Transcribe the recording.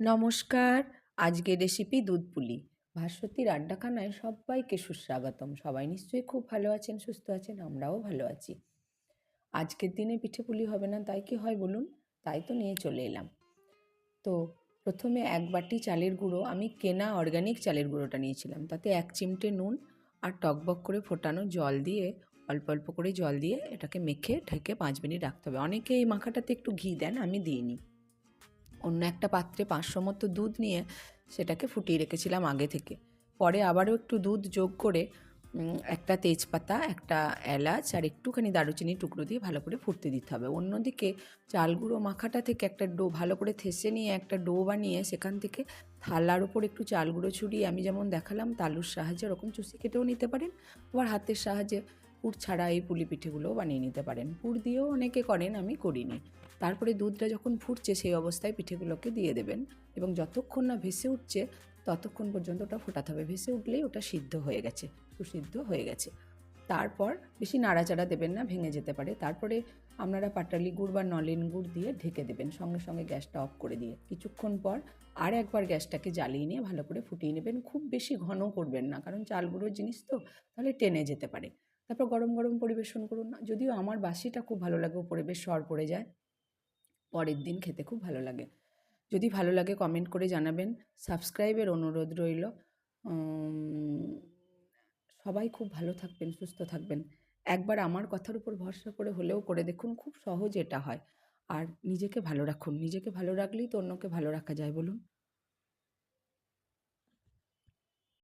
নমস্কার, আজকের রেসিপি দুধ পুলি। ভাস্বতীর আড্ডাখানায় সবাইকে সুস্বাগতম। সবাই নিশ্চয়ই খুব ভালো আছেন, সুস্থ আছেন, আমরাও ভালো আছি। আজকের দিনে পিঠে পুলি হবে না, তাই কি হয় বলুন? তাই তো নিয়ে চলে এলাম। তো প্রথমে এক বাটি চালের গুঁড়ো, আমি কেনা অর্গানিক চালের গুঁড়োটা নিয়েছিলাম। তাতে এক চিমটে নুন আর টকবক করে ফোটানো জল দিয়ে, অল্প অল্প করে জল দিয়ে এটাকে মেখে, ঢেকে পাঁচ মিনিট রাখতে হবে। অনেকে এই মাখাটাতে একটু ঘি দেন, আমি দিইনি অন্য একটা পাত্রে পাঁচশো মতো দুধ নিয়ে সেটাকে ফুটিয়ে রেখেছিলাম আগে থেকে। পরে আবারও একটু দুধ যোগ করে একটা তেজপাতা, একটা এলাচ আর একটুখানি দারুচিনি টুকরো দিয়ে ভালো করে ফুটতে দিতে হবে। অন্যদিকে চাল গুঁড়ো মাখাটা থেকে একটা ডো, ভালো করে থেসে নিয়ে একটা ডো বানিয়ে সেখান থেকে থালার উপর একটু চাল গুঁড়ো ছড়িয়ে আমি যেমন দেখালাম, তালুর সাহায্যে ওরকম চুষি কেটেও নিতে পারেন। আবার হাতের সাহায্যে পুর ছাড়া এই পুলি পিঠেগুলোও বানিয়ে নিতে পারেন। পুর দিয়েও অনেকে করেন, আমি করিনি। তারপরে দুধটা যখন ফুটছে, সেই অবস্থায় পিঠেগুলোকে দিয়ে দেবেন এবং যতক্ষণ না ভেসে উঠছে, ততক্ষণ পর্যন্ত ওটা ফোটাতে হবে। ভেসে উঠলেই ওটা সিদ্ধ হয়ে গেছে, সুসিদ্ধ হয়ে গেছে। তারপর বেশি নাড়াচাড়া দেবেন না, ভেঙে যেতে পারে। তারপরে আপনারা পাটালি গুড় বা নলেন গুড় দিয়ে ঢেকে দেবেন সঙ্গে সঙ্গে গ্যাসটা অফ করে দিয়ে। কিছুক্ষণ পর আর একবার গ্যাসটাকে জ্বালিয়ে নিয়ে ভালো করে ফুটিয়ে নেবেন। খুব বেশি ঘন করবেন না, কারণ চাল গুঁড়োর জিনিস তো, তাহলে টেনে যেতে পারে। তারপর গরম গরম পরিবেশন করুন। না যদিও আমার বাসিটা খুব ভালো লাগে, উপরে বেশ সর পড়ে যায়। পরের দিন খেতে খুব ভালো লাগে। যদি ভালো লাগে কমেন্ট করে জানাবেন। সাবস্ক্রাইবের অনুরোধ রইল। সবাই খুব ভালো থাকবেন, সুস্থ থাকবেন। একবার আমার কথার উপর ভরসা করে হলেও করে দেখুন, খুব সহজ এটা হয়। আর নিজেকে ভালো রাখুন। নিজেকে ভালো রাখলেই তো অন্যকে ভালো রাখা যায়, বলুন।